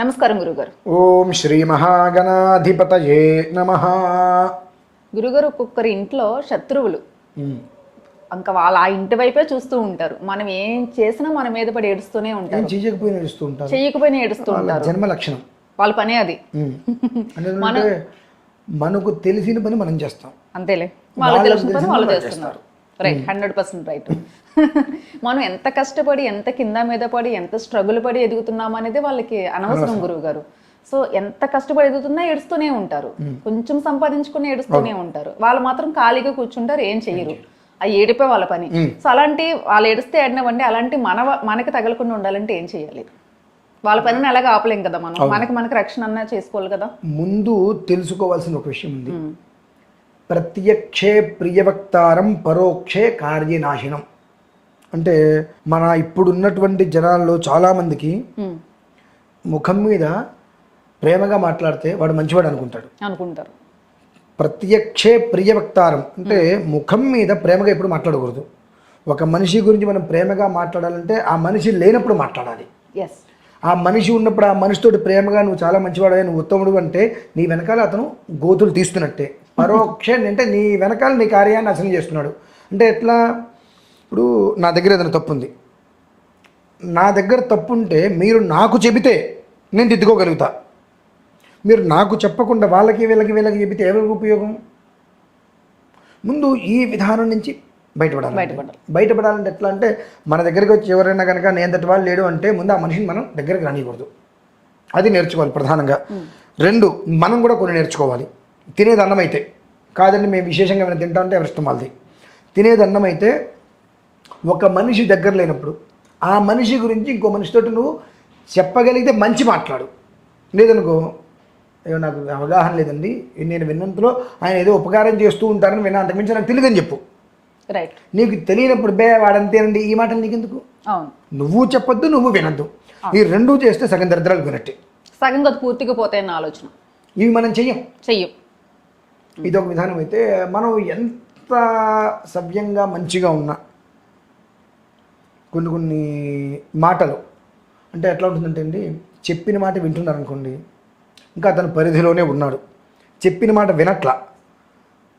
నమస్కారం గురుగారు. ఓం శ్రీ మహాగణాధిపతయే నమ. గురుగారు ఒక్కొక్కరి ఇంట్లో శత్రువులు. ఇంకా వాళ్ళ ఆ ఇంటి వైపే చూస్తూ ఉంటారు. మనం ఏం చేసినా మన మీద పడి ఏడుస్తూనే ఉంటారు. చేయకపోయినా ఇస్తూ ఉంటారు. చెయ్యకపోయినా ఏడుస్తూ ఉంటారు. జన్మ లక్షణం. వాళ్ళ పనే అది. మనకు తెలిసిన పని మనం చేస్తాం. అంతేలే. వాళ్ళు వాళ్ళకి తెలిసిన పని వాళ్ళు చేస్తున్నారు. రైట్ హండ్రెడ్ పర్సెంట్ రైట్ మనం ఎంత కష్టపడి ఎంత కింద మీద పడి ఎంత స్ట్రగుల్ పడి ఎదుగుతున్నాం అనేది వాళ్ళకి అనవసరం గురువు గారు సో ఎంత కష్టపడి ఎదుగుతున్నా ఏడుస్తూనే ఉంటారు. కొంచెం సంపాదించుకుని ఏడుస్తూనే ఉంటారు. వాళ్ళు మాత్రం ఖాళీగా కూర్చుంటారు ఏం చెయ్యరు. ఆ ఏడిపే వాళ్ళ పని. సో అలాంటి వాళ్ళు ఏడిస్తే ఏడినవ్వండి అలాంటి మన మనకి తగలకుండా ఉండాలంటే ఏం చేయాలి వాళ్ళ పనిని ఎలాగ ఆపలేం కదా మనం. మనకి మనకి రక్షణ అన్నా చేసుకోవాలి కదా. ముందు తెలుసుకోవాల్సిన ఒక విషయం ఉంది. ప్రత్యక్షే ప్రియవక్తారం పరోక్షే కార్యనాశనం. అంటే మన ఇప్పుడున్నటువంటి జనాల్లో చాలామందికి ముఖం మీద ప్రేమగా మాట్లాడితే వాడు మంచివాడు అనుకుంటాడు. అనుకుంటారు. ప్రత్యక్షే ప్రియవక్తారం అంటే ముఖం మీద ప్రేమగా ఎప్పుడు మాట్లాడకూడదు. ఒక మనిషి గురించి మనం ప్రేమగా మాట్లాడాలంటే ఆ మనిషి లేనప్పుడు మాట్లాడాలి. ఆ మనిషి ఉన్నప్పుడు ఆ మనిషితోటి ప్రేమగా నువ్వు చాలా మంచివాడు నువ్వు ఉత్తముడు అంటే నీ వెనకాల అతను గోతులు తీస్తున్నట్టే. పరోక్ష అంటే నీ వెనకాల నీ కార్యాన్ని అసలు చేస్తున్నాడు. అంటే ఎట్లా? ఇప్పుడు నా దగ్గర ఏదైనా తప్పు ఉంది నా దగ్గర తప్పు ఉంటే మీరు నాకు చెబితే నేను దిద్దుకోగలుగుతా. మీరు నాకు చెప్పకుండా వాళ్ళకి వీళ్ళకి వీళ్ళకి చెబితే ఎవరికి ఉపయోగం? ముందు ఈ విధానం నుంచి బయటపడాలి బయటపడాలి. బయటపడాలంటే ఎట్లా అంటే మన దగ్గరికి వచ్చి ఎవరైనా కనుక నేంతటి వాళ్ళు లేడు అంటే ముందు ఆ మనిషిని మనం దగ్గరికి రానియకూడదు. అది నేర్చుకోవాలి ప్రధానంగా. రెండు మనం కూడా కొన్ని నేర్చుకోవాలి. తినేది అన్నం అయితే కాదండి మేము విశేషంగా ఏమైనా తింటా అంటే ఎవరిష్టం వాళ్ళది. తినేది అన్నం అయితే ఒక మనిషి దగ్గర లేనప్పుడు ఆ మనిషి గురించి ఇంకో మనిషితోటి నువ్వు చెప్పగలిగితే మంచి మాట్లాడు. లేదనుకో అయ్యో నాకు అవగాహన లేదండి నేను విన్నంతలో ఆయన ఏదో ఉపకారం చేస్తూ ఉంటారని విన్నా అంతకుమించి నాకు తెలియదని చెప్పు. రైట్ నీకు తెలియనప్పుడు బే వాడంతేనండి ఈ మాటలు నీకెందుకు? నువ్వు చెప్పొద్దు నువ్వు వినద్దు. ఈ రెండూ చేస్తే సగం దరిద్రాలు వినట్టే సగం పూర్తిగా పోతాయన్న ఆలోచన. ఇవి మనం చెయ్యం. చెయ్యం. ఇది ఒక విధానం అయితే మనం ఎంత సవ్యంగా మంచిగా ఉన్నా కొన్ని కొన్ని మాటలు అంటే ఎట్లా ఉంటుందంటే అండి చెప్పిన మాట వింటున్నారు అనుకోండి ఇంకా అతను పరిధిలోనే ఉన్నాడు. చెప్పిన మాట వినట్ల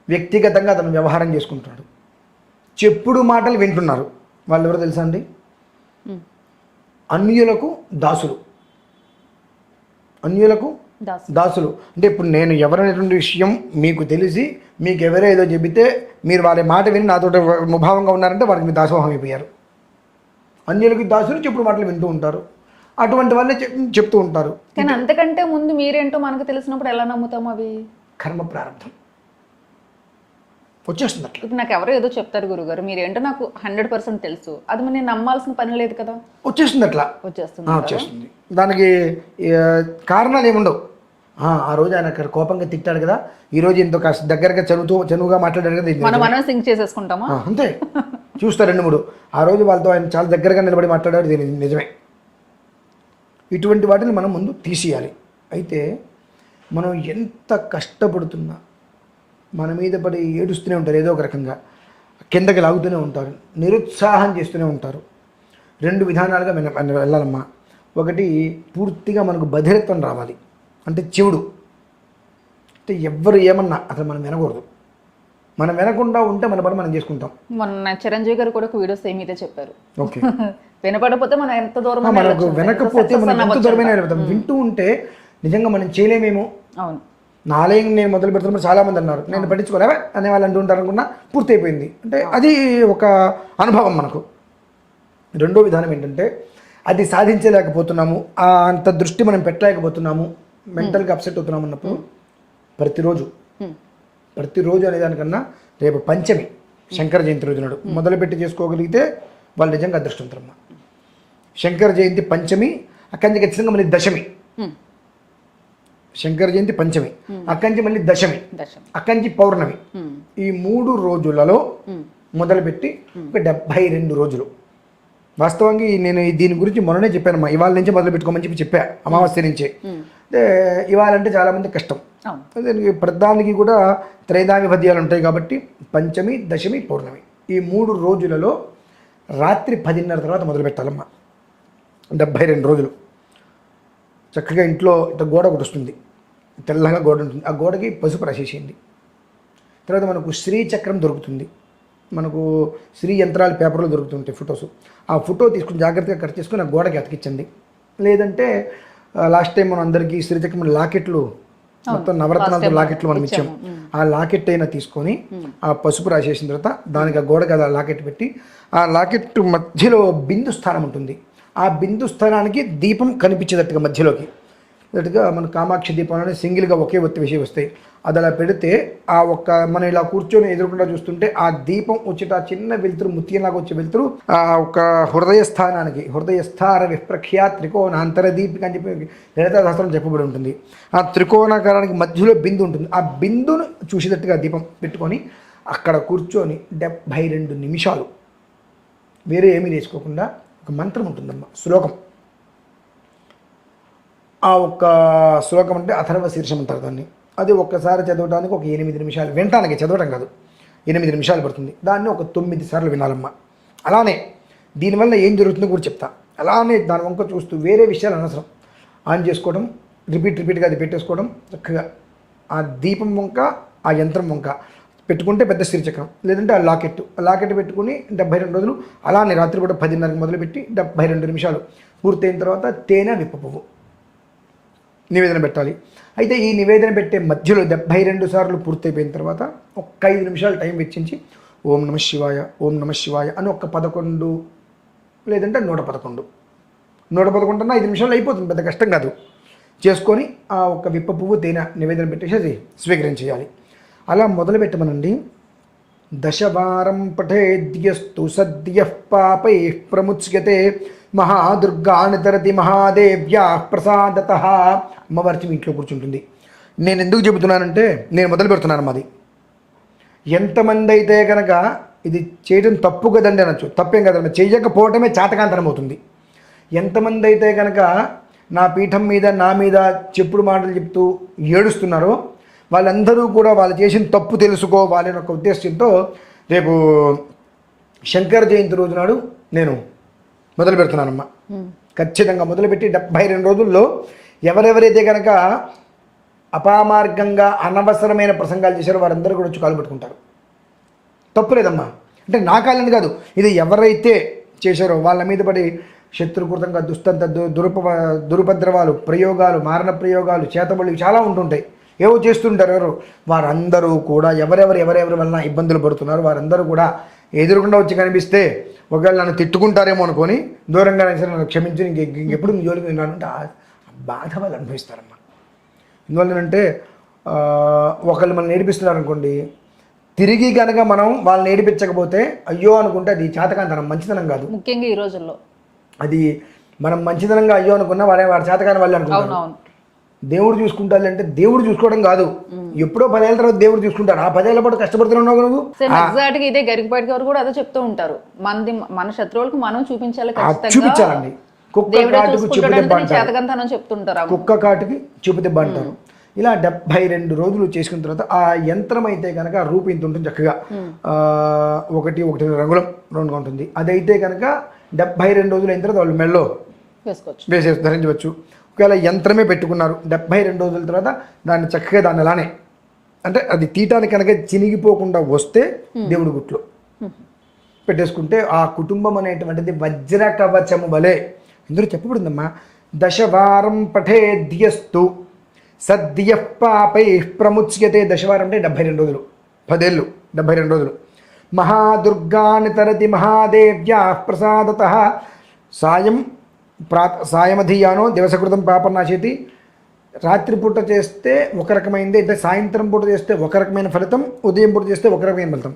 వ్యక్తిగతంగా అతను వ్యవహారం చేసుకుంటున్నాడు. చెప్పుడు మాటలు వింటున్నారు. వాళ్ళు ఎవరో తెలుసా అండి. అన్యులకు దాసులు. అన్యులకు దాసులు. అంటే ఇప్పుడు నేను ఎవరైనటువంటి విషయం మీకు తెలిసి మీకు ఎవరో ఏదో చెబితే మీరు వాళ్ళ మాట విని నాతో ముభావంగా ఉన్నారంటే వాళ్ళకి మీరు దాసోహం అయిపోయారు. అన్యులకి దాసులు చెప్పుడు మాటలు వింటూ ఉంటారు. అటువంటి వాళ్ళే చెప్- చెప్తూ ఉంటారు. కానీ అంతకంటే ముందు మీరేంటో మనకు తెలిసినప్పుడు ఎలా నమ్ముతాం అవి? కర్మ ప్రారంభం. వచ్చేస్తుంది అట్లా. ఇప్పుడు నాకు ఎవరో ఏదో చెప్తారు గురుగారు మీరేంటో నాకు హండ్రెడ్ పర్సెంట్ తెలుసు. అది నేను నమ్మాల్సిన పని లేదు కదా? వచ్చేస్తుంది అట్లా. వచ్చేస్తుంది వచ్చేస్తుంది. దానికి కారణాలు ఏముండవు. ఆ, రోజు ఆయన అక్కడ కోపంగా తిట్టాడు కదా. ఈ రోజు ఇంత కాస్త దగ్గరగా చదువుతూ చనువుగా మాట్లాడాడు కదా సింక్ చేసేసుకుంటామా? అంతే. చూస్తారు రెండు మూడు. ఆ రోజు వాళ్ళతో ఆయన చాలా దగ్గరగా నిలబడి మాట్లాడారు ఇది నిజమే. ఇటువంటి వాటిని మనం ముందు తీసేయాలి. అయితే మనం ఎంత కష్టపడుతున్నా మన మీద పడి ఏడుస్తూనే ఉంటారు ఏదో ఒక రకంగా. కిందకి లాగుతూనే ఉంటారు నిరుత్సాహం చేస్తూనే ఉంటారు. రెండు విధానాలుగా మనం వెళ్ళాలమ్మా. ఒకటి పూర్తిగా మనకు బధిరత్వం రావాలి. అంటే చెవుడు. అంటే ఎవ్వరు ఏమన్నా అసలు మనం వినకూడదు. మనం వినకుండా ఉంటే మన పని మనం చేసుకుంటాం. మొన్న చిరంజీవి గారు కూడా ఒక వీడియో సేమ్ ఇదే చెప్పారు. ఓకే. వినపడకపోతే మనం ఎంత దూరం మనకు వినకపోతే మనం ఎంత దూరమైన వెళ్ళిపోతాం వింటూ ఉంటే నిజంగా మనం చేయలేమేమో. అవును. నా ఆలయం నేను మొదలు పెడుతున్నప్పుడు చాలా మంది అన్నారు. నేను పట్టించుకోలేవా? అనే వాళ్ళు అంటూ ఉంటారు అనుకున్నా పూర్తి అయిపోయింది అంటే అది ఒక అనుభవం మనకు. రెండో విధానం ఏంటంటే అది సాధించలేకపోతున్నాము. అంత దృష్టి మనం పెట్టలేకపోతున్నాము. మెంటల్గా అప్సెట్ అవుతున్నాము అన్నప్పుడు ప్రతిరోజు హ్మ్. ప్రతిరోజు అనేదానికన్నా రేపు పంచమి శంకర జయంతి రోజు నాడు మొదలుపెట్టి చేసుకోగలిగితే వాళ్ళు నిజంగా అదృష్టవంతరమ్మ శంకర జయంతి పంచమి అక్కడి నుంచి ఖచ్చితంగా మళ్ళీ దశమి. శంకర జయంతి పంచమి అక్కడి నుంచి మళ్ళీ దశమి. దశం అక్కడి నుంచి పౌర్ణమి. ఈ మూడు రోజులలో. మొదలుపెట్టి ఒక డెబ్భై రెండు రోజులు. వాస్తవంగా నేను దీని గురించి మొన్ననే చెప్పానమ్మా. ఇవాళ నుంచి మొదలు పెట్టుకోమని చెప్పి చెప్పా అమావాస్య నుంచే. అంటే చాలామంది కష్టం. దానికి ప్రధానికి కూడా త్రైదావిపద్యాలు ఉంటాయి కాబట్టి పంచమి దశమి పౌర్ణమి. ఈ మూడు రోజులలో రాత్రి పదిన్నర తర్వాత మొదలు పెట్టాలమ్మా. డెబ్భై రెండు రోజులు. చక్కగా ఇంట్లో ఇట్లా గోడ ఒకటి వస్తుంది. తెల్లగా గోడ ఉంటుంది. ఆ గోడకి పసుపు రాసేసేయండి. తర్వాత మనకు శ్రీ చక్రం దొరుకుతుంది. మనకు శ్రీ యంత్రాలు పేపర్లో దొరుకుతుంటాయి ఫొటోస్. ఆ ఫోటో తీసుకుని జాగ్రత్తగా కట్ చేసుకుని ఆ గోడకి అతికించండి. లేదంటే లాస్ట్ టైం మనం అందరికీ శ్రీచక్రం లాకెట్లు మొత్తం నవరత్నాలతో లాకెట్లు మనం ఇచ్చాం ఆ లాకెట్ అయినా తీసుకొని ఆ పసుపు రాసేసిన తర్వాత దానికి ఆ గోడకి అలా లాకెట్ పెట్టి ఆ లాకెట్ మధ్యలో బిందు స్థానం ఉంటుంది. ఆ బిందు స్థానానికి దీపం కనిపించేటట్టుగా మధ్యలోకి. అన్నట్టుగా మన కామాక్షి దీపాలని సింగిల్గా ఒకే ఒత్తి విషయం వస్తాయి. అది అలా పెడితే ఆ ఒక్క మనం ఇలా కూర్చొని ఎదురుకుండా చూస్తుంటే ఆ దీపం వచ్చేట చిన్న వెలుతురు ముత్యంలాగా వచ్చే వెలుతురు ఆ ఒక హృదయ స్థానానికి హృదయ స్థాన విప్రఖ్యా త్రికోణ అంతరదీపిక అని చెప్పి లలితాశాస్త్రం చెప్పబడి ఉంటుంది. ఆ త్రికోణాకారానికి మధ్యలో బిందు ఉంటుంది. ఆ బిందును చూసేటట్టుగా దీపం పెట్టుకొని అక్కడ కూర్చొని డెబ్భై రెండు నిమిషాలు వేరే ఏమీ నేర్చుకోకుండా ఒక మంత్రం ఉంటుందమ్మా శ్లోకం. ఆ ఒక్క శ్లోకం అంటే అథర్వ శీర్షం అంటారు దాన్ని. అది ఒక్కసారి చదవడానికి ఒక ఎనిమిది నిమిషాలు వినటానికి చదవటం కాదు ఎనిమిది నిమిషాలు పడుతుంది. దాన్ని ఒక తొమ్మిది సార్లు వినాలమ్మా. అలానే దీనివల్ల ఏం జరుగుతుందో కూడా చెప్తా. అలానే దాని వంక చూస్తూ వేరే విషయాలు అనవసరం. ఆన్ చేసుకోవడం రిపీట్ రిపీట్గా అది పెట్టేసుకోవడం చక్కగా. ఆ దీపం వంక ఆ యంత్రం వంక పెట్టుకుంటే పెద్ద శ్రీచక్రం లేదంటే ఆ లాకెట్. ఆ లాకెట్ పెట్టుకుని డెబ్బై రెండు రోజులు అలానే రాత్రి కూడా పదిన్నరకు మొదలుపెట్టి డెబ్బై రెండు నిమిషాలు పూర్తయిన తర్వాత తేనె విప్పపువ్వు నివేదన పెట్టాలి. అయితే ఈ నివేదన పెట్టే మధ్యలో డెబ్భై రెండు సార్లు పూర్తయిపోయిన తర్వాత ఒక్క ఐదు నిమిషాలు టైం వెచ్చించి ఓం నమ శివాయ ఓం నమ శివాయ అని ఒక్క పదకొండు లేదంటే నూట పదకొండు. నూట పదకొండు అన్న ఐదు నిమిషాలు అయిపోతుంది పెద్ద కష్టం కాదు. చేసుకొని ఆ ఒక్క విప్ప పువ్వు తేనె నివేదన పెట్టేసి అది స్వీకరించేయాలి. అలా మొదలు పెట్టమనండి దశవారం పఠేద్యస్తు సద్య పాపై ప్రముచ్యతే. మహాదుర్గాని తరతి మహాదేవ్యా ప్రసాదత. అమ్మవారి ఇంట్లో కూర్చుంటుంది. నేను ఎందుకు చెబుతున్నానంటే నేను మొదలు పెడుతున్నాను మాది. ఎంతమంది అయితే కనుక ఇది చేయడం తప్పు కదండి అనొచ్చు. తప్పేం కదండి చేయకపోవటమే చాతకాంతరం అవుతుంది. ఎంతమంది అయితే కనుక నా పీఠం మీద నా మీద చెప్పుడు మాటలు చెప్తూ ఏడుస్తున్నారో వాళ్ళందరూ కూడా వాళ్ళు చేసిన తప్పు తెలుసుకోవాలి ఒక ఉద్దేశంతో రేపు శంకర జయంతి రోజు నాడు నేను మొదలు పెడుతున్నానమ్మా. ఖచ్చితంగా మొదలుపెట్టి డెబ్భై రెండు రోజుల్లో ఎవరెవరైతే కనుక అపామార్గంగా అనవసరమైన ప్రసంగాలు చేశారో వారందరూ కూడా వచ్చి కాలు పెట్టుకుంటారు. తప్పు లేదమ్మా. అంటే నా కాలని కాదు ఇది ఎవరైతే చేశారో వాళ్ళ మీద పడి శత్రుకృతంగా దుస్తంత దు దురుప దురుపద్రవాలు ప్రయోగాలు మారణ ప్రయోగాలు చేతబడులు చాలా ఉంటుంటాయి. ఏవో చేస్తుంటారు ఎవరు? వారందరూ కూడా ఎవరెవరు ఎవరెవరి వలన ఇబ్బందులు పడుతున్నారు వారందరూ కూడా ఎదురుకుండా వచ్చి కనిపిస్తే ఒకవేళ నన్ను తిట్టుకుంటారేమో అనుకొని దూరంగా సరే నన్ను క్షమించి ఇంక ఇంకెప్పుడు మీ జోలికి అంటే బాధ వాళ్ళు అనుభవిస్తారమ్మా ఎందువల్లనంటే ఒకళ్ళు మనం నేర్పిస్తున్నారు అనుకోండి తిరిగి కనుక మనం వాళ్ళని నేర్పించకపోతే అయ్యో అనుకుంటే అది చేతకాంతనం మంచితనం కాదు. ముఖ్యంగా ఈ రోజుల్లో. అది మనం మంచితనంగా అయ్యో అనుకున్నా వాడే వాడి చేతకాని వాళ్ళు అనుకుంటారు దేవుడు చూసుకుంటారు అంటే దేవుడు చూసుకోవడం కాదు. ఎప్పుడో పదేళ్ళ తర్వాత దేవుడు చూసుకుంటాడు. ఆ పదేళ్ళ పాటు కష్టపడుతున్నావు నువ్వు? ఎగ్జాక్ట్గా ఇదే గరికపాటి గారు కూడా అదే చెప్తూ ఉంటారు. మనది మన శత్రువులకు మనం చూపించాలి చూపించాలండి. కుక్క కాటుకు చూపు దెబ్బ చూసుకుంటాడని అంటారు చేతకంతనం చెప్తుంటారు. కుక్క కాటుకి దెబ్బ అంటారు ఇలా డెబ్బై రెండు రోజులు చేసుకున్న తర్వాత ఆ యంత్రం అయితే కనుక రూపు ఇంత ఉంటుంది చక్కగా. ఆ, ఒకటి ఒకటి రంగులం రెండుగా ఉంటుంది. అదైతే కనుక డెబ్బై రెండు రోజులు అయిన తర్వాత వాళ్ళు మెల్లో వేసుకోవచ్చు. వేసే ధరించవచ్చు. ఒకవేళ యంత్రమే పెట్టుకున్నారు డెబ్బై రెండు రోజుల తర్వాత దాన్ని చక్కగా దాన్ని అలానే. అంటే అది తీయటానికి కనుక చినిగిపోకుండా వస్తే దేవుడి గుట్లు. పెట్టేసుకుంటే ఆ కుటుంబం అనేటువంటిది వజ్ర కవచము వలె. ఇందులో చెప్పబడిందమ్మా దశవారం పఠేద్యస్తు సద్య పాపై ప్రముచ్యతే. దశవారం అంటే డెబ్బై రెండు రోజులు పదేళ్ళు డెబ్బై రెండు రోజులు. మహాదుర్గాని తరతి మహాదేవ్యా ప్రసాదత. సాయం ప్రా సాయమధీయానో దివసకృతం పాపనాశేతి రాత్రిపూట చేస్తే ఒక రకమైనది అంటే సాయంత్రం పూట చేస్తే ఒక రకమైన ఫలితం ఉదయం పూట చేస్తే ఒక రకమైన ఫలితం.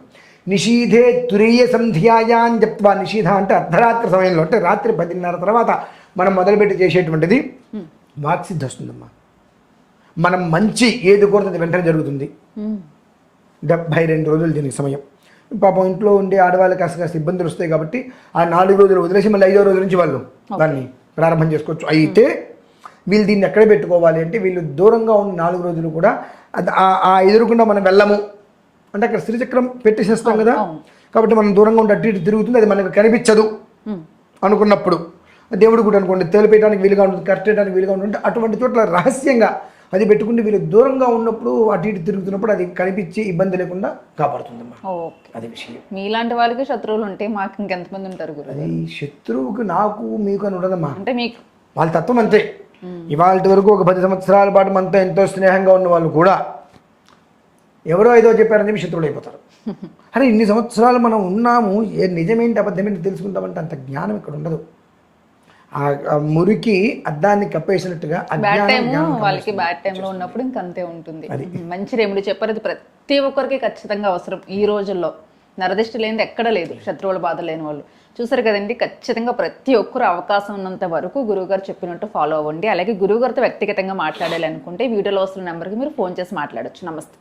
నిషీధే తురీయ సంధ్యాయాన్ జప్వా నిషీధ అంటే అర్ధరాత్రి సమయంలో అంటే రాత్రి పదిన్నర తర్వాత మనం మొదలుపెట్టి చేసేటువంటిది. వాక్సిద్ధి వస్తుందమ్మా. మనం మంచి ఏది కోరుతుంది వెంటనే జరుగుతుంది. డెబ్భై రెండు రోజులు దీనికి సమయం. పాపం ఇంట్లో ఉండే ఆడవాళ్ళకి కాస్త కాస్త ఇబ్బందులు వస్తాయి కాబట్టి ఆ నాలుగు రోజులు వదిలేసి మళ్ళీ ఐదో రోజు నుంచి వాళ్ళు దాన్ని ప్రారంభం చేసుకోవచ్చు. అయితే వీళ్ళు దీన్ని ఎక్కడ పెట్టుకోవాలి అంటే వీళ్ళు దూరంగా ఉన్న నాలుగు రోజులు కూడా ఆ- ఎదురుకుండా మనం వెళ్ళము. అంటే అక్కడ శ్రీచక్రం పెట్టేసేస్తాం కదా. కాబట్టి మనం దూరంగా ఉంటే అటు ఇటు తిరుగుతుంది అది మనకు కనిపించదు. అనుకున్నప్పుడు. దేవుడు కూడా అనుకోండి తేలిపేయడానికి వీలుగా ఉంటుంది కట్టేయడానికి వీలుగా ఉంటుంది. అటువంటి చోట్ల రహస్యంగా అది పెట్టుకుంటే వీళ్ళు దూరంగా ఉన్నప్పుడు అటు ఇటు తిరుగుతున్నప్పుడు అది కనిపించి ఇబ్బంది లేకుండా కాపాడుతుందమ్మా. ఓకే. అది విషయం. మీలాంటి వాళ్ళకి శత్రువులు ఉంటే మాకు ఇంకెంతమంది ఉంటారు గురు? అది శత్రువుకు నాకు మీకు అని ఉండదమ్మా. అంటే మీకు. వాళ్ళ తత్వం అంతే. ఇవాళ వరకు ఒక పది సంవత్సరాల పాటు మనతో ఎంతో స్నేహంగా ఉన్న వాళ్ళు కూడా ఎవరో ఏదో చెప్పారని చెప్పి శత్రువులు అయిపోతారు. అరే ఇన్ని సంవత్సరాలు మనం ఉన్నాము ఏ నిజమేంటి అబద్ధమేంటి తెలుసుకుంటామంటే అంత జ్ఞానం ఇక్కడ ఉండదు. ఆ మురికి అద్దాన్ని కప్పేసినట్టుగా బ్యాడ్ టైం వాళ్ళకి బ్యాడ్ టైంలో ఉన్నప్పుడు ఇంక అంతే ఉంటుంది. మంచి రెమెడీ చెప్పారు. అది ప్రతి ఒక్కరికి ఖచ్చితంగా అవసరం ఈ రోజుల్లో. నరదిష్టి లేనిది ఎక్కడ లేదు. శత్రువుల బాధ లేని వాళ్ళు. చూసారు కదండి ఖచ్చితంగా ప్రతి ఒక్కరు అవకాశం ఉన్నంత వరకు గురువుగారు చెప్పినట్టు ఫాలో అవ్వండి. అలాగే గురువుగారితో వ్యక్తిగతంగా మాట్లాడాలి అనుకుంటే వీడియోలో వస్తున్న నెంబర్కి మీరు ఫోన్ చేసి మాట్లాడొచ్చు. నమస్తే.